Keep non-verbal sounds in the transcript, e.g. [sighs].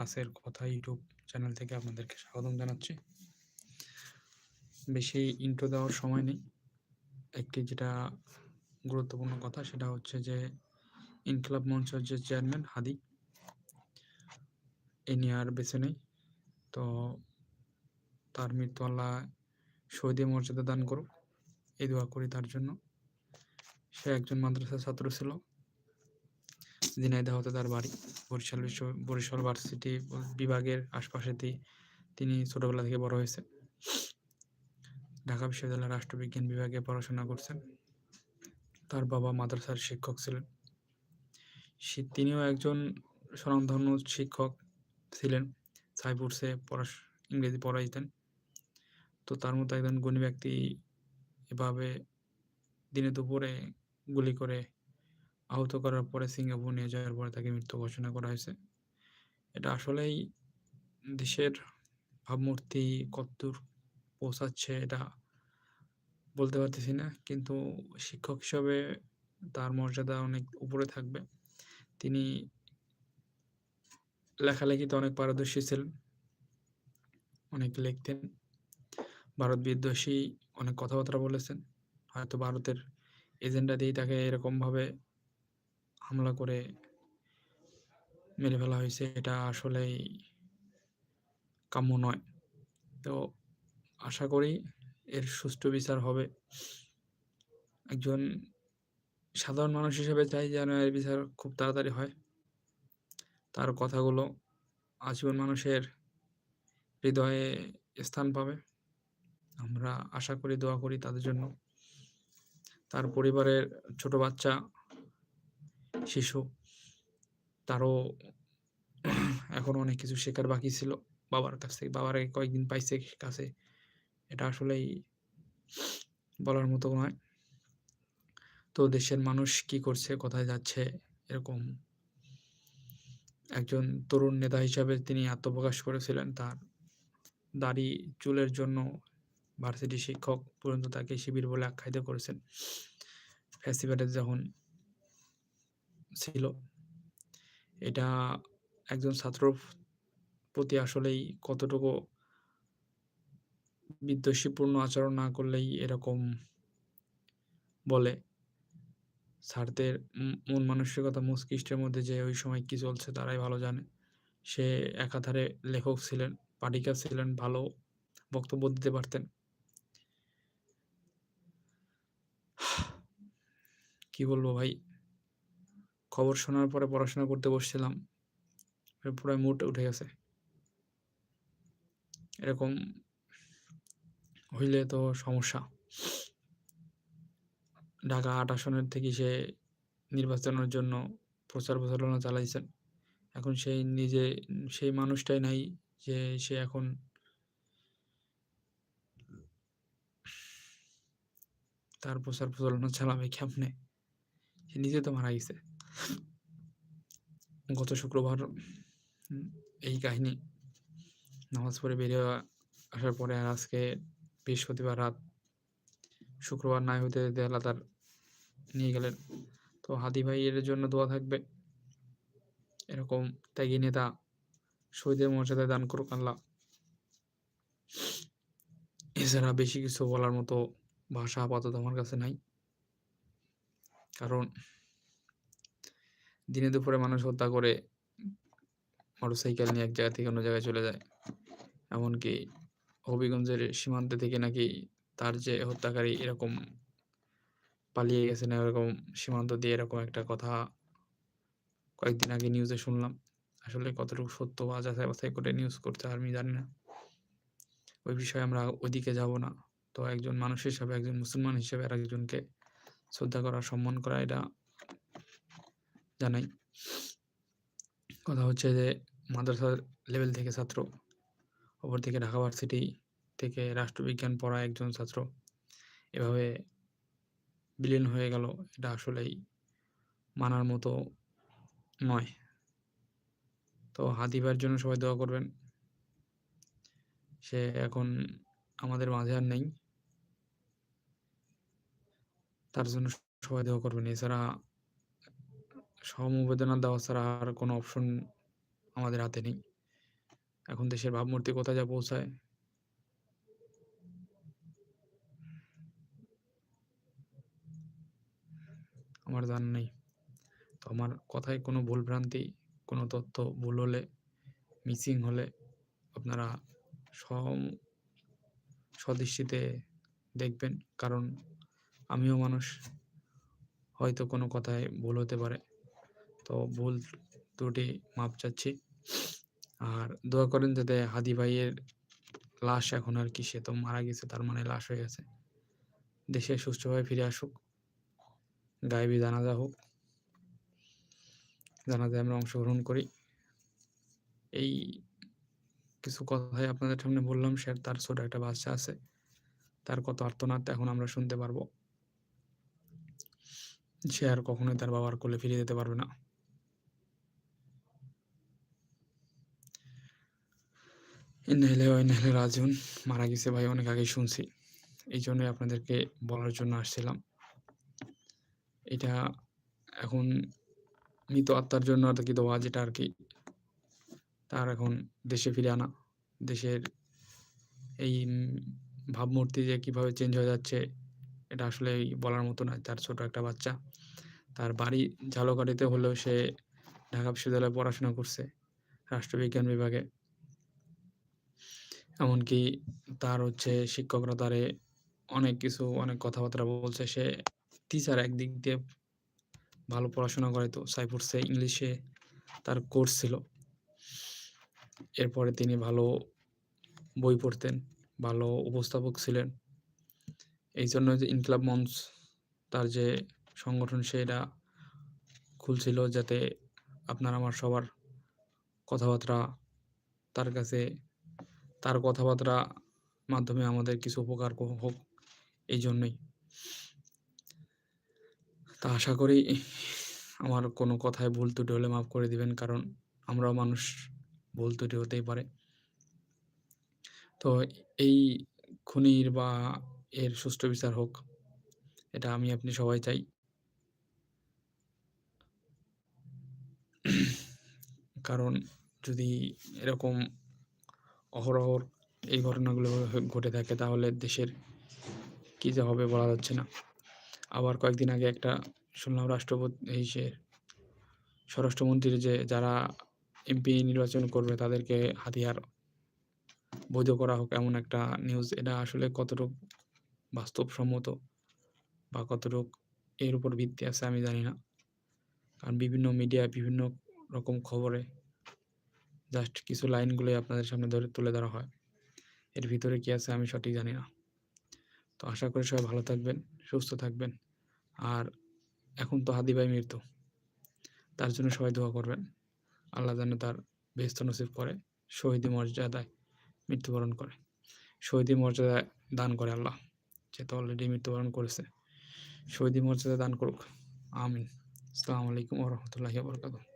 ক্লাসের কথা YouTube channel থেকে আপনাদেরকে স্বাগতম জানাচ্ছি। বেশি ইন্ট্রো দেওয়ার সময় নেই। একটি যেটা গুরুত্বপূর্ণ কথা সেটা হচ্ছে যে, ইনকলাব মঞ্চের যে চেয়ারম্যান হাদি, এ নিয়ে আর বেছে নেই। তো তার মৃত্যু আল্লাহ শহীদে মর্যাদা দান করুক। এই দোয়া করি তার জন্য। সে একজন মাদ্রাসার ছাত্র ছিল, ঝিনাইদহ হতে তার বাড়ি। বরিশাল বিশ্ব, বরিশাল ভার্সিটি বিভাগের আশপাশেতেই তিনি ছোটবেলা থেকে বড় হয়েছে ঢাকা বিশ্ববিদ্যালয়ের রাষ্ট্রবিজ্ঞান বিভাগে পড়াশোনা করছেন। তার বাবা মাদ্রাসার শিক্ষক ছিলেন। তিনিও একজন স্বনামধন্য শিক্ষক ছিলেন। সাইপুরসে পড়াশ ইংরেজি পড়াইতেন। তো তার মতো একজন গুণী ব্যক্তি এভাবে দিনে দুপুরে গুলি করে আহত করার পরে সিঙ্গাপুর নিয়ে যাওয়ার পরে তাকে মৃত্যু ঘোষণা করা হয়েছে। এটা আসলেই দেশের ভাবমূর্তি কতদূর পৌঁছাচ্ছে এটা বলতে পারতেছি না, কিন্তু শিক্ষক হিসাবে তার মর্যাদা অনেক উপরে থাকবে। তিনি লেখালেখিতে অনেক পারদর্শী ছিলেন, অনেক লিখতেন। ভারত বিদ্বেষী অনেক কথাবার্তা বলেছেন, হয়তো ভারতের এজেন্ডা দিয়ে তাকে এরকমভাবে হামলা করে মেরে ফেলা হয়েছে, এটা আসলেই কাম্য নয়। তো আশা করি এর সুষ্ঠু বিচার হবে। একজন সাধারণ মানুষ হিসেবে চাই যেন এর বিচার খুব তাড়াতাড়ি হয়। তার কথাগুলো আজীবন মানুষের হৃদয়ে স্থান পাবে। আমরা আশা করি, দোয়া করি তাদের জন্য। তার পরিবারের ছোট বাচ্চা শিশু। তারও এখনও অনেক কিছু শেখার বাকি ছিল। বাবার কাছ থেকে, বাবার কয়েকদিন পাইছে কাছে। এটা আসলেই বলার মতো নয়। তো দেশের মানুষ কি করছে, কোথায় যাচ্ছে, এরকম একজন তরুণ নেতা হিসাবে তিনি আত্মপ্রকাশ করেছিলেন। তার দাড়ি চুলের জন্য ভার্সিটি শিক্ষক পর্যন্ত তাকে শিবির বলে আখ্যায়িত করেছেন। ফেস্টিভ্যালে যখন ছিল। এটা একজন ছাত্র প্রতি আসলেই কতটুকু বিদ্বেষীপূর্ণ আচরণ না করলেই এরকম বলে। স্যারদের মন মানসিকতা মস্তিষ্কের মধ্যে যে ওই সময় কি চলছে তারাই ভালো জানে। সে একাধারে লেখক ছিলেন পাঠিকা ছিলেন, ভালো বক্তব্য দিতে পারতেন। [sighs] কি বলব ভাই? খবর শোনার পরে পড়াশোনা করতে বসছিলাম। পুরো মুড উঠে গেছে। এরকম হইলে তো সমস্যা। ঢাকা আট আসনের থেকে সে নির্বাচনের জন্য প্রচার প্রচারণা চালাইছেন। এখন সেই নিজে, সেই মানুষটাই নাই যে সে এখন তার প্রচার প্রচারণা চালাবে কেমনে? সে নিজে তো মারা গেছে। গত শুক্রবার এই কাহিনী নামাজ পড়ে বেরিয়ে আসার পরে আর আজকে বৃহস্পতিবার রাত শুক্রবার নাই হতে দেয়ালা তার নিয়ে গেলেন। তো হাদি ভাই এর জন্য দোয়া থাকবে। এরকম ত্যাগী নেতা শহীদের মর্যাদায় দান করুক আল্লাহ। এছাড়া বেশি কিছু বলার মতো ভাষা আপাতত আমার কাছে নাই। কারণ দিনে দুপুরে মানুষ হত্যা করে মোটরসাইকেল নিয়ে এক জায়গা থেকে অন্য জায়গায় চলে যায়। এমনকি হবিগঞ্জের সীমান্তে থেকে নাকি তার যে হত্যাকারী এরকম পালিয়ে গেছেন এরকম সীমান্ত দিয়ে এরকম একটা কথা কয়েকদিন আগে নিউজে শুনলাম। আসলে কতটুকু সত্য বা যাচাই বাছাই করে নিউজ করতে আমি জানি না। ওই বিষয়ে আমরা ওইদিকে যাব না। তো একজন মানুষ হিসাবে, একজন মুসলমান হিসেবে আর একজনকে শ্রদ্ধা করা, সম্মান করা, এটা জানাই। কথা হচ্ছে যে মাদ্রাসা লেভেল থেকে ছাত্র অপর থেকে ঢাকা ভার্সিটি থেকে রাষ্ট্রবিজ্ঞান পড়া একজন ছাত্র। এভাবে বিলীন হয়ে গেল, এটা আসলেই মানার মতো নয়। তো হাতিবার জন্য সবাই দোয়া করবেন। সে এখন আমাদের মাঝে আর নেই। তার জন্য সবাই দোয়া করবেন। এছাড়া সমবেদনা দেওয়া ছাড়া আর কোনো অপশন আমাদের হাতে নেই। এখন দেশের ভাবমূর্তি কোথায় যা পৌঁছায়? আমার জান নেই। তো আমার কথায় কোনো ভুলভ্রান্তি কোনো তথ্য ভুল হলে মিসিং হলে আপনারা সম সদৃষ্টিতে দেখবেন। কারণ আমিও মানুষ, হয়তো কোনো কথায় ভুল হতে পারে। তো ভুল ত্রুটি মাপ চাচ্ছি। আর দোয়া করেন যাতে হাদি ভাইয়ের লাশ এখন আর কি সে তো মারা গেছে, তার মানে লাশ হয়ে গেছে। দেশে সুস্থভাবে ফিরে আসুক, গায়েবী জানাজা হোক, জানাজায় আমরা অংশগ্রহণ করি। এই কিছু কথাই আপনাদের সামনে বললাম সে তার ছোট একটা বাচ্চা আছে, তার কত আর্তনাদ এখন আমরা শুনতে পারব। সে আর কখনোই তার বাবার কোলে ফিরে যেতে পারবে না। ইনহেলে ইনহেলে রাজুন, মারা গেছে ভাই, অনেক আগেই শুনছি। এই জন্যই আপনাদেরকে বলার জন্য আসছিলাম। এটা এখন মৃত আত্মার জন্য আর কি দোয়া যেটা আর কি, তার এখন দেশে ফিরে আনা। দেশের এই ভাবমূর্তি যে কীভাবে চেঞ্জ হয়ে যাচ্ছে, এটা আসলে বলার মতো নয়। তার ছোট একটা বাচ্চা, তার বাড়ি ঝালকাঠিতে হলেও সে ঢাকা বিশ্ববিদ্যালয়ে পড়াশোনা করছে, রাষ্ট্রবিজ্ঞান বিভাগে। এমনকি তার হচ্ছে শিক্ষকরা তারে অনেক কিছু, অনেক কথাবার্তা বলছে। সে টিচার একদিক দিয়ে ভালো পড়াশোনা করে তো সাইফুরসে ইংলিশে তার কোর্স ছিল। এরপরে তিনি ভালো বই পড়তেন, ভালো উপস্থাপক ছিলেন। এই জন্য যে ইনকলাব মঞ্চ তার যে সংগঠন সেটা খুলছিল যাতে আপনার, আমার সবার কথাবার্তা তার কাছে তার কথাবার্তা মাধ্যমে আমাদের কিছু উপকার হোক এই জন্যই তা আশা করি আমার কোনো কথায় ভুল ত্রুটি হলে মাফ করে দিবেন, কারণ আমরাও মানুষ, ভুল ত্রুটি হতেই পারে। তো এই খুনির বা এর সুষ্ঠু বিচার হোক, এটা আমি আপনি সবাই চাই। কারণ যদি এরকম অহরহর এই ঘটনাগুলো ঘটে থাকে, তাহলে দেশের কী যে হবে বলা যাচ্ছে না। আবার কয়েকদিন আগে একটা শুনলাম রাষ্ট্রপতি, এই সে স্বরাষ্ট্রমন্ত্রীর যে যারা এমপি নির্বাচন করবে তাদেরকে হাতিয়ার বৈধ করা হোক এমন একটা নিউজ এটা আসলে কতটুকু বাস্তবসম্মত বা কতটুক এর উপর ভিত্তি আছে আমি জানি না। কারণ বিভিন্ন মিডিয়ায় বিভিন্ন রকম খবরে জাস্ট কিছু লাইনগুলোই আপনাদের সামনে ধরে তুলে ধরা হয়। এর ভিতরে কী আছে আমি সঠিক জানি না। তো আশা করি সবাই ভালো থাকবেন, সুস্থ থাকবেন। আর এখন তো হাদি ভাই মৃত্যু। তার জন্য সবাই দোয়া করবেন। আল্লাহ যেন তার ব্যস্ত নসিব করে, শহীদি মর্যাদায় মৃত্যুবরণ করে। শহীদি মর্যাদা দান করে আল্লাহ। সে তো অলরেডি মৃত্যুবরণ করেছে। শহীদি মর্যাদা দান করুক। আমিন। আসসালামু আলাইকুম রহমতুল্লাহি বরকাতুহ।